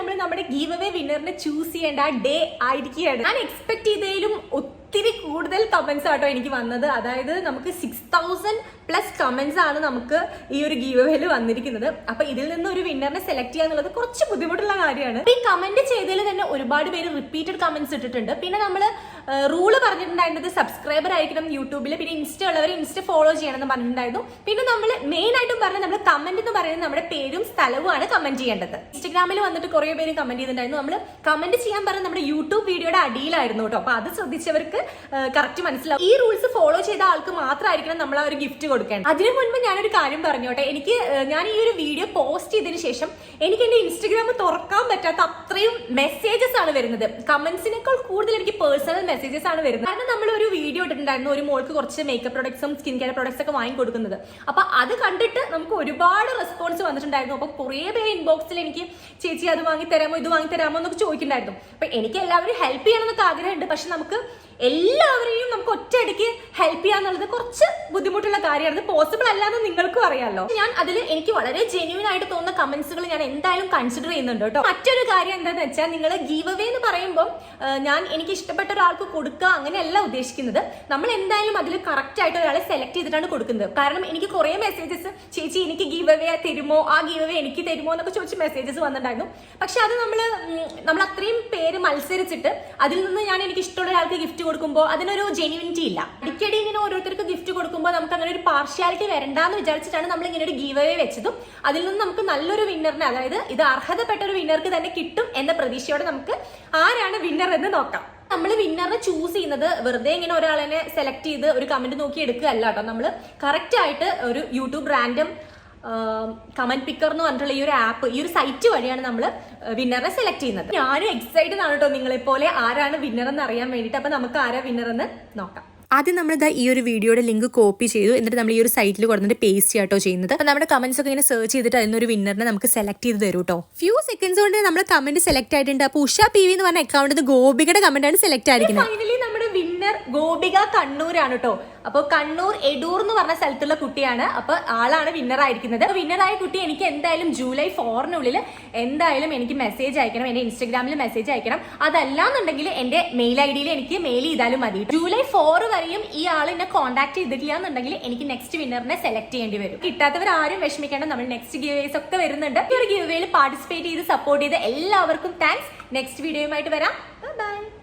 നമ്മൾ നമ്മുടെ give away വിന്നറിനെ ചൂസ് ചെയ്യേണ്ട ഡേ ആയിരിക്കുകയാണ്. ഞാൻ എക്സ്പെക്ട് ചെയ്തതിലും ഒത്തിരി കൂടുതൽ കമൻസ് ആട്ടോ എനിക്ക് വന്നത്. അതായത് നമുക്ക് സിക്സ് തൗസൻഡ് പ്ലസ് കമൻസ് ആണ് നമുക്ക് ഈ ഒരു ഗീവ് അവേയിൽ വന്നിരിക്കുന്നത്. അപ്പൊ ഇതിൽ നിന്ന് ഒരു വിന്നറിനെ സെലക്ട് ചെയ്യുക എന്നുള്ളത് കുറച്ച് ബുദ്ധിമുട്ടുള്ള കാര്യമാണ്. ഈ കമന്റ് ചെയ്തതിൽ തന്നെ ഒരുപാട് പേര് റിപ്പീറ്റഡ് കമന്റ്സ് ഇട്ടിട്ടുണ്ട്. പിന്നെ നമ്മൾ റൂൾ പറഞ്ഞിട്ടുണ്ടായിരുന്നത് സബ്സ്ക്രൈബർ ആയിരിക്കണം യൂട്യൂബിൽ പിന്നെ ഇൻസ്റ്റ ഉള്ളവർ ഇൻസ്റ്റ ഫോളോ ചെയ്യണം എന്ന് പറഞ്ഞിട്ടുണ്ടായിരുന്നു. പിന്നെ നമ്മൾ മെയിൻ ആയിട്ടും പറഞ്ഞത് നമ്മൾ കമന്റ് എന്ന് പറയുന്നത് നമ്മുടെ പേരും സ്ഥലവുമാണ് കമന്റ് ചെയ്യേണ്ടത്. ഇൻസ്റ്റഗ്രാമിൽ വന്നിട്ട് കുറെ പേര് കമന്റ് ചെയ്തിട്ടുണ്ടായിരുന്നു. നമ്മൾ കമന്റ് ചെയ്യാൻ പറഞ്ഞ നമ്മുടെ യൂട്യൂബ് വീഡിയോയുടെ അടിയിലായിരുന്നു കേട്ടോ. അപ്പൊ അത് ശ്രദ്ധിച്ചവർക്ക് കറക്റ്റ് മനസ്സിലാവും ഈ റൂൾസ് ഫോളോ ചെയ്ത ആൾക്ക് മാത്രമായിരിക്കണം നമ്മൾ ആ ഒരു ഗിഫ്റ്റ് കൊടുക്കേണ്ടത്. അതിനു മുൻപ് ഞാനൊരു കാര്യം പറഞ്ഞോട്ടെ. എനിക്ക് ഞാൻ ഈ ഒരു വീഡിയോ പോസ്റ്റ് ചെയ്തതിന് ശേഷം എനിക്ക് എന്റെ ഇൻസ്റ്റഗ്രാം തുറക്കാൻ പറ്റാത്ത അത്രയും മെസ്സേജസ് ആണ് വരുന്നത്. കമന്റ്സിനേക്കാൾ കൂടുതൽ എനിക്ക് പേഴ്സണൽ മെസ്സേജസ് ആണ് വരുന്നത്. കാരണം നമ്മൾ ഒരു വീഡിയോ ഇട്ടിട്ടുണ്ടായിരുന്നു ഒരു മോൾക്ക് കുറച്ച് മേക്കപ്പ് പ്രൊഡക്ട്സും സ്കിൻ കെയർ പ്രൊഡക്ട്സ് ഒക്കെ വാങ്ങി കൊടുക്കുന്നത്. അപ്പൊ അത് കണ്ടിട്ട് നമുക്ക് ഒരുപാട് റെസ്പോൺസ് വന്നിട്ടുണ്ടായിരുന്നു. അപ്പൊ കുറേ പേര് ഇൻബോക്സിൽ എനിക്ക് ചേച്ചി അത് വാങ്ങി തരാമോ ഇത് വാങ്ങി തരാമോ എന്നൊക്കെ ചോദിക്കുന്നുണ്ടായിരുന്നു. അപ്പൊ എനിക്ക് എല്ലാവരും ഹെൽപ്പ് ചെയ്യണമെന്നൊക്കെ ആഗ്രഹമുണ്ട്. പക്ഷെ നമുക്ക് എല്ലാവരെയും നമുക്ക് ഒറ്റയടിക്ക് ഹെൽപ്പ് ചെയ്യാന്നുള്ളത് കുറച്ച് ബുദ്ധിമുട്ടുള്ള കാര്യമാണ്. പോസിബിൾ അല്ലാന്ന് നിങ്ങൾക്കും അറിയാമല്ലോ ഞാൻ അതിൽ എനിക്ക് വളരെ ജെന്യൂൻ ആയിട്ട് തോന്നുന്ന കമന്റ്സുകൾ ഞാൻ എന്തായാലും കൺസിഡർ ചെയ്യുന്നുണ്ട് കേട്ടോ. മറ്റൊരു കാര്യം എന്താണെന്ന് വെച്ചാൽ നിങ്ങൾ ഗീവ് അവേ എന്ന് പറയുമ്പോൾ ഞാൻ എനിക്ക് ഇഷ്ടപ്പെട്ട ഒരാൾക്ക് കൊടുക്കുക അങ്ങനെയല്ല ഉദ്ദേശിക്കുന്നത്. നമ്മൾ എന്തായാലും അതിൽ കറക്റ്റ് ആയിട്ട് ഒരാളെ സെലക്ട് ചെയ്തിട്ടാണ് കൊടുക്കുന്നത്. കാരണം എനിക്ക് കുറേ മെസ്സേജസ് ചേച്ചി എനിക്ക് ഗീവ് അവേ തരുമോ? ആ ഗീവ് അവേ എനിക്ക് തരുമോ? എന്നൊക്കെ ചോദിച്ച് മെസ്സേജസ് വന്നിട്ടുണ്ടായിരുന്നു. പക്ഷെ അത് നമ്മൾ നമ്മൾ അത്രയും പേര് മത്സരിച്ചിട്ട് അതിൽ നിന്ന് ഞാൻ എനിക്ക് ഇഷ്ടമുള്ള ഒരാൾക്ക് ഗിഫ്റ്റ് കൊടുക്കുമ്പോൾ അതിനൊരു ജെന്യൂനിറ്റി ഇല്ല. അടിക്കടി ഇങ്ങനെ ഓരോരുത്തർക്ക് ഗിഫ്റ്റ് കൊടുക്കുമ്പോൾ നമുക്ക് അങ്ങനെ ഒരു പാർഷ്യാലിറ്റി വരണ്ടെന്ന് വിചാരിച്ചിട്ടാണ് നമ്മൾ ഇങ്ങനെ ഒരു ഗീവ് അവേ വെച്ചതും. അതിൽ നിന്ന് നമുക്ക് നല്ലൊരു വിന്നറിനെ അതായത് ഇത് അർഹതപ്പെട്ട ഒരു വിന്നർക്ക് തന്നെ കിട്ടും എന്ന പ്രതീക്ഷയോടെ നമുക്ക് ആരാണ് വിന്നർ എന്ന് നോക്കാം. നമ്മൾ വിന്നറിനെ ചൂസ് ചെയ്യുന്നത് വെറുതെ ഇങ്ങനെ ഒരാളെ സെലക്ട് ചെയ്ത് ഒരു കമന്റ് നോക്കി എടുക്കുകയല്ല കേട്ടോ. നമ്മൾ കറക്റ്റ് ആയിട്ട് ഒരു യൂട്യൂബ് റാൻഡം കമന്റ് പിക്കർ എന്ന് പറഞ്ഞിട്ടുള്ള ഈ ഒരു ആപ്പ് ഈ ഒരു സൈറ്റ് വഴിയാണ് നമ്മൾ വിന്നറെ സെലക്ട് ചെയ്യുന്നത്. ഞാനും എക്സൈറ്റഡ് ആണ് കേട്ടോ നിങ്ങളെ പോലെ ആരാണ് വിന്നർ എന്ന് അറിയാൻ വേണ്ടിയിട്ട്. അപ്പൊ നമുക്ക് ആരാ വിന്നർ എന്ന് നോക്കാം. ആദ്യം നമ്മൾ ഇതാ ഈ ഒരു വീഡിയോയുടെ ലിങ്ക് കോപ്പി ചെയ്തു. എന്നിട്ട് നമ്മൾ ഈ ഒരു സൈറ്റിൽ കൊടുത്തിട്ട് പേസ്റ്റ് ചെയ്യാട്ടോ ചെയ്യുന്നത്. അപ്പോൾ നമ്മുടെ കമന്റ്സ് ഒക്കെ ഇങ്ങനെ സെർച്ച് ചെയ്തിട്ട് അതിനൊരു വിന്നറിനെ നമുക്ക് സെലക്ട് ചെയ്ത് തരും കേട്ടോ ഫ്യൂ സെക്കൻഡ്സ് കൊണ്ട് നമ്മൾ കമന്റ് സെലക്ട് ആയിട്ടുണ്ട്. അപ്പോൾ ഉഷ പി വി എന്ന് പറഞ്ഞ അക്കൗണ്ടിൽ ഗോപികയുടെ കമന്റ് ആണ് സെലക്ട് ആയിരിക്കുന്നത്. ഗോപിക കണ്ണൂരാണ് കേട്ടോ അപ്പോൾ കണ്ണൂർ എടൂർ എന്ന് പറഞ്ഞ സ്ഥലത്തുള്ള കുട്ടിയാണ്. അപ്പൊ ആളാണ് വിന്നർ ആയിരിക്കുന്നത്. വിന്നർ ആയ കുട്ടി എനിക്ക് എന്തായാലും ജൂലൈ ഫോറിനുള്ളിൽ എന്തായാലും എനിക്ക് മെസ്സേജ് അയക്കണം. എന്റെ ഇൻസ്റ്റഗ്രാമിൽ മെസ്സേജ് അയക്കണം. അതല്ലാന്നുണ്ടെങ്കിൽ എന്റെ മെയിൽ ഐ ഡിയിൽ എനിക്ക് മെയിൽ ചെയ്താലും മതി. ജൂലൈ ഫോർ വരെയും ഈ ആൾ എന്നെ കോൺടാക്ട് ചെയ്തിട്ടില്ല എന്നുണ്ടെങ്കിൽ എനിക്ക് നെക്സ്റ്റ് വിന്നറിനെ സെലക്ട് ചെയ്യേണ്ടി വരും. കിട്ടാത്തവർ ആരും വിഷമിക്കേണ്ട. നമ്മൾ നെക്സ്റ്റ് ഗിവേസ് ഒക്കെ വരുന്നുണ്ട്. ഈ ഒരു ഗിവേയിൽ പാർട്ടിസിപ്പേറ്റ് ചെയ്ത് സപ്പോർട്ട് ചെയ്ത് എല്ലാവർക്കും താങ്ക്സ് നെക്സ്റ്റ് വീഡിയോയുമായിട്ട് വരാം.